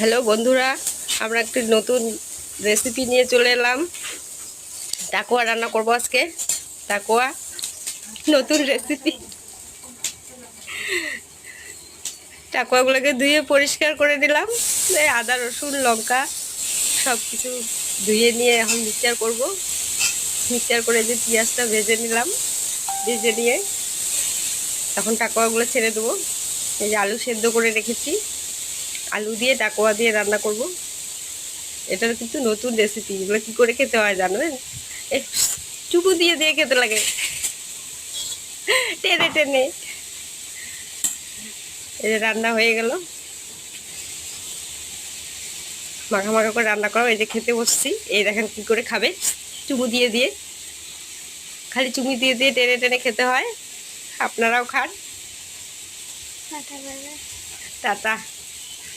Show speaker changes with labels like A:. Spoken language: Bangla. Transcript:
A: হ্যালো বন্ধুরা, আমরা একটি নতুন রেসিপি নিয়ে চলে এলাম। টাকুয়া রান্না করব আজকে। টাকুয়া নতুন রেসিপি টাকোয়াগুলোকে ধুয়ে পরিষ্কার করে দিলাম। এই আদা, রসুন, লঙ্কা সব কিছু ধুয়ে নিয়ে এখন মিক্সচার করব। মিক্সচার করে যে পেঁয়াজটা ভেজে নিলাম। ভেজে নিয়ে এখন টাকোয়াগুলো ছেড়ে দেবো। এই যে আলু সেদ্ধ করে রেখেছি। আলু দিয়ে ডাকোয়া দিয়ে রান্না করব। এটার কিন্তু নতুন রেসিপি এগুলো কী করে খেতে হয় জানবেন চুপু দিয়ে দিয়ে খেতে লাগে। টেনে টেনে। এই রান্না হয়ে গেল। মাখা মাখা করে রান্না করো এই যে খেতে বসছি। এই দেখেন কী করে খাবে। চুমু দিয়ে দিয়ে। খালি চুমি দিয়ে দিয়ে টেনে টেনে খেতে হয়। আপনারাও খান। টাটা।